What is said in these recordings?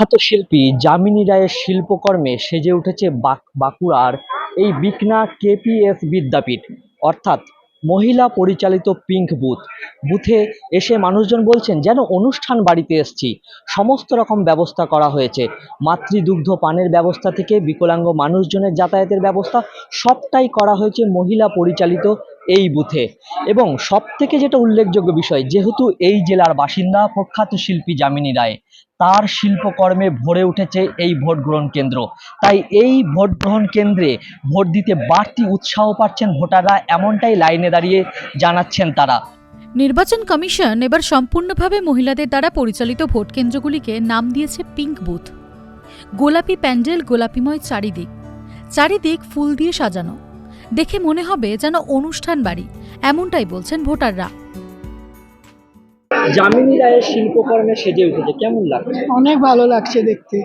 প্রখ্যাত শিল্পী যামিনী রায়ের শিল্পকর্মে সেজে উঠেছে বাঁক- বাঁকুড়ার এই বিকনা কেপিএস বিদ্যাপীঠ, অর্থাৎ মহিলা পরিচালিত পিঙ্ক বুথ। বুথে এসে মানুষজন বলছেন, যেন অনুষ্ঠান বাড়িতে এসছি। সমস্ত রকম ব্যবস্থা করা হয়েছে। মাতৃদুগ্ধ পানের ব্যবস্থা থেকে বিকলাঙ্গ মানুষজনের যাতায়াতের ব্যবস্থা সবটাই করা হয়েছে মহিলা পরিচালিত এই বুথে। এবং সব থেকে যেটা উল্লেখযোগ্য বিষয়, যেহেতু এই জেলার বাসিন্দা প্রখ্যাত শিল্পী যামিনী রায়, তার শিল্পকর্মে ভরে উঠেছে এই ভোট গ্রহণ কেন্দ্র। তাই এই ভোট গ্রহণ কেন্দ্রে ভোট দিতে বাড়তি উৎসাহ পাচ্ছেন ভোটাররা, এমনটাই লাইনে দাঁড়িয়ে জানাচ্ছেন তারা। নির্বাচন কমিশন এবার সম্পূর্ণভাবে মহিলাদের দ্বারা পরিচালিত ভোট কেন্দ্রগুলিকে নাম দিয়েছে পিঙ্ক বুথ। গোলাপি প্যান্ডেল, গোলাপিময় চারিদিক। চারিদিক ফুল দিয়ে সাজানো। দেখে মনে হবে যেন অনুষ্ঠান বাড়ি এমনটাই বলছেন ভোটাররা। যামিনী রায়ের শিল্পকর্মে সেজে উঠেছে কেমন লাগছে? অনেক ভালো লাগছে দেখতে।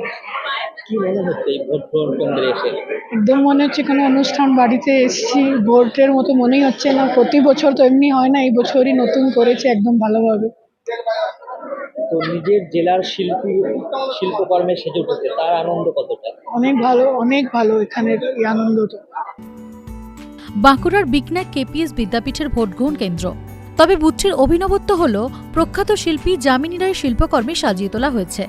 কি মনে হচ্ছে এই ভোট গ্রহণ কেন্দ্রে এসে? একদম মনে হচ্ছে কোনো অনুষ্ঠান বাড়িতে এসেছি ভোটের মতো মনেই হচ্ছে না। প্রতি বছর তো এমনি হয় না এই বছরই নতুন করেছে একদম ভালোভাবে। তো নিজের জেলার শিল্পী শিল্পকর্মে সেজে উঠেছে তার আনন্দ কতটা? অনেক ভালো অনেক ভালো এখানের এই আনন্দটা বাঁকুড়ার বিকনা কেপিএস বিদ্যাপীঠের ভোটগ্রহণ কেন্দ্র। তবে বুথটির অভিনবত্ব হল প্রখ্যাত শিল্পী যামিনী রায়ের শিল্পকর্মে সাজিয়ে তোলা হয়েছে।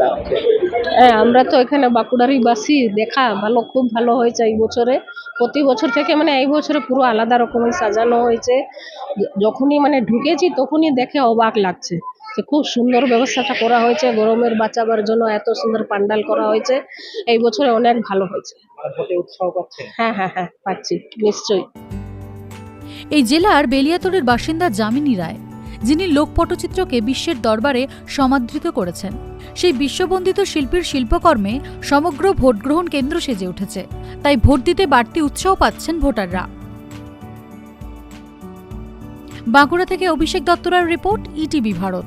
লাগছে? হ্যাঁ আমরা তো এখানে বাঁকুড়ারই বাসি দেখা ভালো খুব ভালো হয়েছে এই বছরে। প্রতি বছর থেকে মানে এই বছরে পুরো আলাদা রকমের সাজানো হয়েছে। যখনই মানে ঢুকেছি তখনই দেখে অবাক লাগছে। খুব সুন্দর ব্যবস্থাটা করা হয়েছে গরমের বাঁচাবার জন্য এত সুন্দর পান্ডাল করা হয়েছে। এই বছরে অনেক ভালো হয়েছে। হ্যাঁ হ্যাঁ হ্যাঁ পাচ্ছি নিশ্চয়ই। এই জেলার বেলিয়াতোড়ের বাসিন্দা যামিনী রায় যিনি লোকপটচিত্রকে বিশ্বের দরবারে সমাদৃত করেছেন সেই বিশ্ববন্দিত শিল্পীর শিল্পকর্মে সমগ্র ভোটগ্রহণ কেন্দ্র সেজে উঠেছে। তাই ভোট দিতে বাড়তি উৎসাহ পাচ্ছেন ভোটাররা। বাঁকুড়া থেকে অভিষেক দত্তরার রিপোর্ট ইটিভি ভারত।